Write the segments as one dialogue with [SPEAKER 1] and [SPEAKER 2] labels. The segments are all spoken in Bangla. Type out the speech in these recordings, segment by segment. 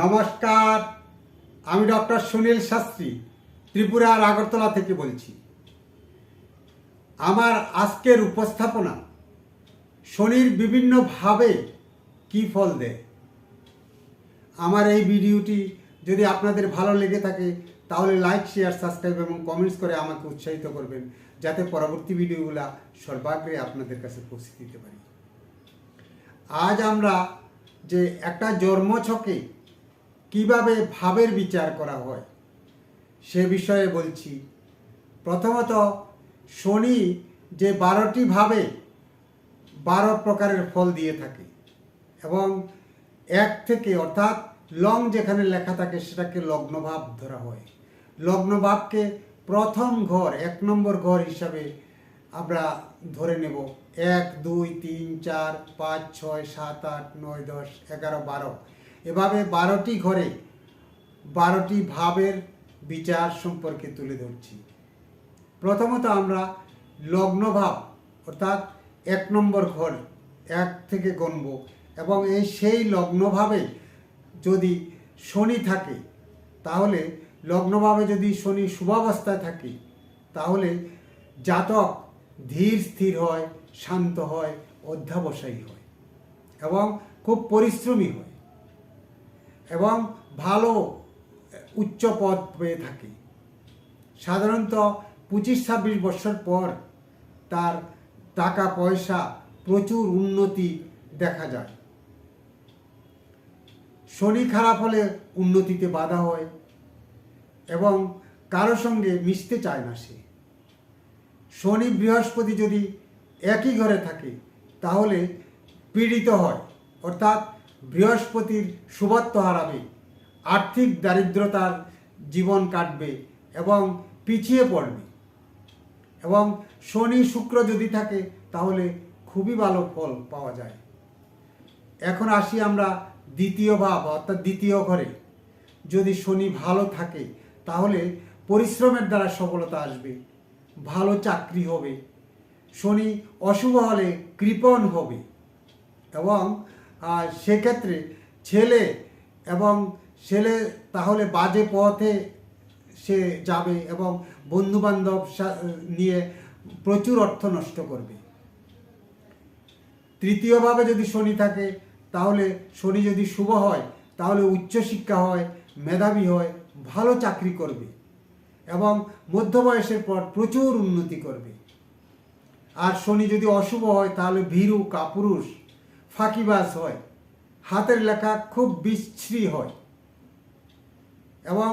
[SPEAKER 1] নমস্কার আমি ডক্টর সুনীল শাস্ত্রী ত্রিপুরার আগরতলা থেকে বলছি আমার আজকের উপস্থাপনা শনির বিভিন্নভাবে কি ফল দেয় আমার এই ভিডিওটি যদি আপনাদের ভালো লেগে থাকে তাহলে লাইক শেয়ার সাবস্ক্রাইব এবং কমেন্টস করে আমাকে উৎসাহিত করবেন যাতে পরবর্তী ভিডিওগুলো সর্বাগ্রে আপনাদের কাছে পৌঁছে দিতে পারি আজ আমরা যে একটা জন্মছকে কিভাবে ভাবের বিচার করা হয় সে বিষয়ে বলছি প্রথমত শনি যে বারোটি ভাবে বারো প্রকারের ফল দিয়ে থাকে এবং এক থেকে অর্থাৎ লং যেখানে লেখা থাকে সেটাকে লগ্নভাব ধরা হয় লগ্নভাবকে প্রথম ঘর এক নম্বর ঘর হিসাবে আমরা ধরে নেব এক দুই তিন চার পাঁচ ছয় সাত আট নয় দশ এগারো বারো এভাবে বারোটি ঘরে বারোটি ভাবের বিচার সম্পর্কে তুলে ধরছি প্রথমত আমরা লগ্নভাব অর্থাৎ এক নম্বর ঘর এক থেকে গণব এবং এই সেই লগ্নভাবে যদি শনি থাকে তাহলে লগ্নভাবে যদি শনি শুভাবস্থায় থাকে তাহলে জাতক ধীর স্থির হয় শান্ত হয় অধ্যাবসায়ী হয় এবং খুব পরিশ্রমী হয় এবং ভালো উচ্চ পদ পেয়ে থাকে সাধারণত পঁচিশ ছাব্বিশ বছর পর তার টাকা পয়সা প্রচুর উন্নতি দেখা যায় শরীর খারাপ হলে উন্নতিতে বাধা হয় এবং কারো সঙ্গে মিশতে চায় না সে শনি বৃহস্পতি যদি একই ঘরে থাকে তাহলে পীড়িত হয় অর্থাৎ বৃহস্পতির শুভত্ব হারাবে আর্থিক দারিদ্রতার জীবন কাটবে এবং পিছিয়ে পড়বে এবং শনি শুক্র যদি থাকে তাহলে খুবই ভালো ফল পাওয়া যায় এখন আসি আমরা দ্বিতীয় ভাব অর্থাৎ দ্বিতীয় ঘরে যদি শনি ভালো থাকে তাহলে পরিশ্রমের দ্বারা সফলতা আসবে ভালো চাকরি হবে শনি অশুভ হলে কৃপণ হবে এবং আর সেক্ষেত্রে ছেলে এবং ছেলে তাহলে বাজে পথে সে যাবে এবং বন্ধুবান্ধব নিয়ে প্রচুর অর্থ নষ্ট করবে তৃতীয়ভাবে যদি শনি থাকে তাহলে শনি যদি শুভ হয় তাহলে উচ্চশিক্ষা হয় মেধাবী হয় ভালো চাকরি করবে এবং মধ্য বয়সের পর প্রচুর উন্নতি করবে আর শনি যদি অশুভ হয় তাহলে ভীরু কাপুরুষ ফাঁকিবাজ হয় হাতের লেখা খুব বিশ্রী হয় এবং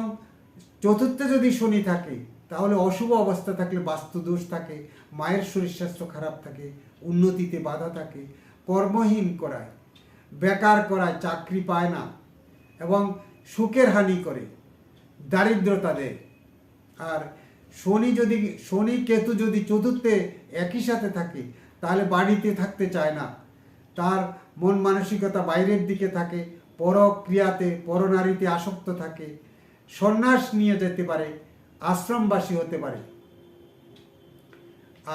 [SPEAKER 1] চতুর্থে যদি শনি থাকে তাহলে অশুভ অবস্থা থাকলে বাস্তুদোষ থাকে মায়ের শরীর স্বাস্থ্য খারাপ থাকে উন্নতিতে বাধা থাকে কর্মহীন করায় বেকার করায় চাকরি পায় না এবং সুখের হানি করে দারিদ্রতা দেয় আর শনি যদি শনি কেতু যদি চতুর্থে একই সাথে থাকে তাহলে বাড়িতে থাকতে চায় না তার মন মানসিকতা বাইরের দিকে থাকে পরক্রিয়াতে পরনারীতে আসক্ত থাকে সন্ন্যাস নিয়ে যেতে পারে আশ্রমবাসী হতে পারে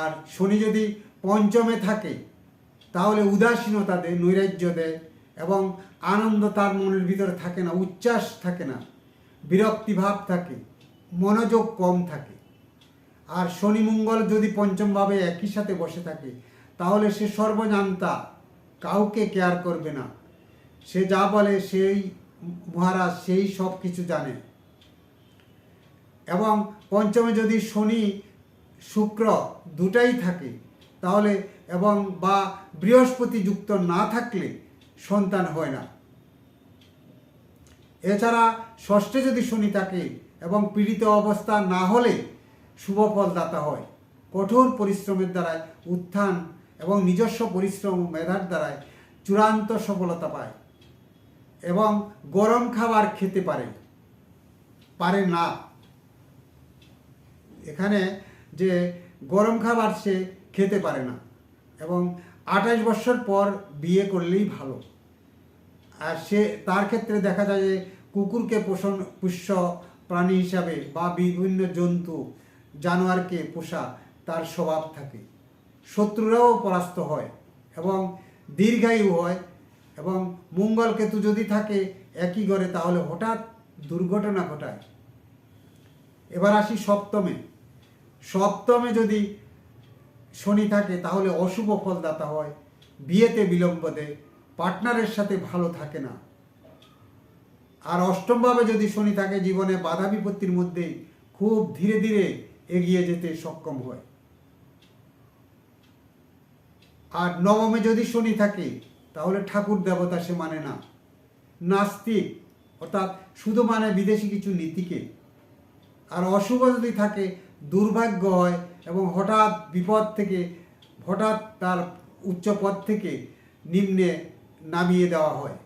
[SPEAKER 1] আর শনি যদি পঞ্চমে থাকে তাহলে উদাসীনতা দেয় নৈরাজ্য দেয় এবং আনন্দ তার মনের ভিতরে থাকে না উচ্ছ্বাস থাকে না বিরক্তিভাব থাকে মনোযোগ কম থাকে আর শনি মঙ্গল যদি পঞ্চমভাবে একই সাথে বসে থাকে তাহলে সে সর্বজান্তা কাউকে কেয়ার করবে না সে যা বলে সেই মহারাজ সেই সব কিছু জানে এবং পঞ্চমে যদি শনি শুক্র দুটাই থাকে তাহলে এবং বা বৃহস্পতি যুক্ত না থাকলে সন্তান হয় না এছাড়া ষষ্ঠে যদি শনি থাকে এবং পীড়িত অবস্থা না হলে শুভ হয় কঠোর পরিশ্রমের দ্বারা উত্থান এবং নিজস্ব পরিশ্রম মেধার দ্বারায় চূড়ান্ত সফলতা পায় এবং গরম খাবার খেতে পারে পারে না এখানে যে গরম খাবার সে খেতে পারে না এবং আঠাশ বছর পর বিয়ে করলেই ভালো আর সে তার ক্ষেত্রে দেখা যায় যে কুকুরকে পোষণ পুষ্য প্রাণী হিসাবে বা বিভিন্ন জন্তু জানোয়ারকে পোষা তার স্বভাব থাকে শত্রুরাও পরাস্ত হয় এবং দীর্ঘায়ু হয় এবং মঙ্গল কেতু যদি থাকে একই ঘরে তাহলে হঠাৎ দুর্ঘটনা ঘটায় এবার আসি সপ্তমে সপ্তমে যদি শনি থাকে তাহলে অশুভ ফলদাতা হয় বিয়েতে বিলম্ব দেয় পার্টনারের সাথে ভালো থাকে না আর অষ্টমভাবে যদি শনি থাকে জীবনে বাধা বিপত্তির মধ্যেই খুব ধীরে ধীরে এগিয়ে যেতে সক্ষম হয় আর নবমে যদি শনি থাকে তাহলে ঠাকুর দেবতা সে মানে না নাস্তিক অর্থাৎ শুধু মানে বিদেশি কিছু নীতিকে আর অশুভ যদি থাকে দুর্ভাগ্য হয় এবং হঠাৎ বিপদ থেকে হঠাৎ তার উচ্চ পদ থেকে নিম্নে নামিয়ে দেওয়া হয়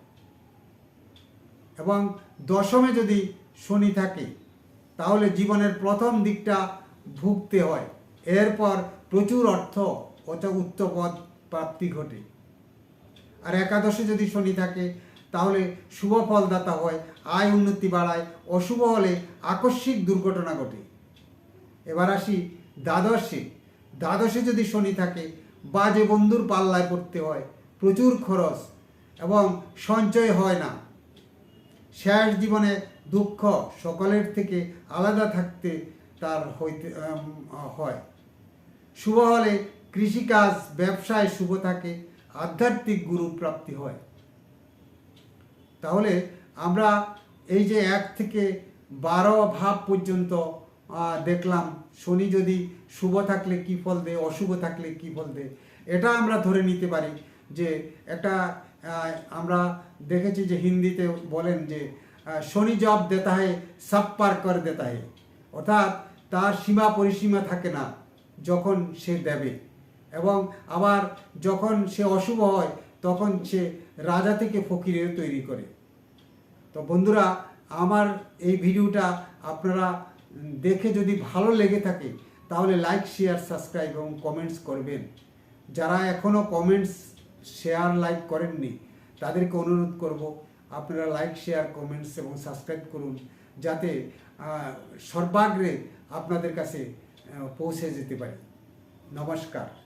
[SPEAKER 1] এবং দশমে যদি শনি থাকে তাহলে জীবনের প্রথম দিকটা ভুগতে হয় এরপর প্রচুর অর্থ অচ উচ্চ পদ প্রাপ্তি ঘটে আর একাদশে যদি শনি থাকে তাহলে শুভ ফলদাতা হয় আয় উন্নতি বাড়ায় অশুভ হলে আকস্মিক দুর্ঘটনা ঘটে এবার আসি দ্বাদশে দ্বাদশে যদি শনি থাকে বাজে বন্ধুর পাল্লায় পড়তে হয় প্রচুর খরচ এবং সঞ্চয় হয় না শেষ জীবনে দুঃখ সকলের থেকে আলাদা থাকতে তার হইতে হয় শুভ হলে কৃষিকাজ ব্যবসায় শুভ থাকে আধ্যাত্মিক গুরু প্রাপ্তি হয় তাহলে আমরা এই যে এক থেকে বারো ভাব পর্যন্ত দেখলাম শনি যদি শুভ থাকলে কী ফল দেয় অশুভ থাকলে কী ফল দেয় এটা আমরা ধরে নিতে পারি যে একটা আমরা দেখেছি যে হিন্দিতে বলেন যে শনি জব দেতা হে সাপ পার কর দেতা হে অর্থাৎ তার সীমা পরিসীমা থাকে না যখন সে দেবে এবং আবার যখন সে অশুভ হয় তখন সে রাজা থেকে ফকিরের তৈরি করে তো বন্ধুরা আমার এই ভিডিওটা আপনারা দেখে যদি ভালো লেগে থাকে তাহলে লাইক শেয়ার সাবস্ক্রাইব এবং কমেন্টস করবেন যারা এখনও কমেন্টস শেয়ার লাইক করেননি তাদেরকে অনুরোধ করব আপনারা লাইক শেয়ার কমেন্টস এবং সাবস্ক্রাইব করুন যাতে সর্বাগ্রে আপনাদের কাছে পৌঁছে যেতে পারি নমস্কার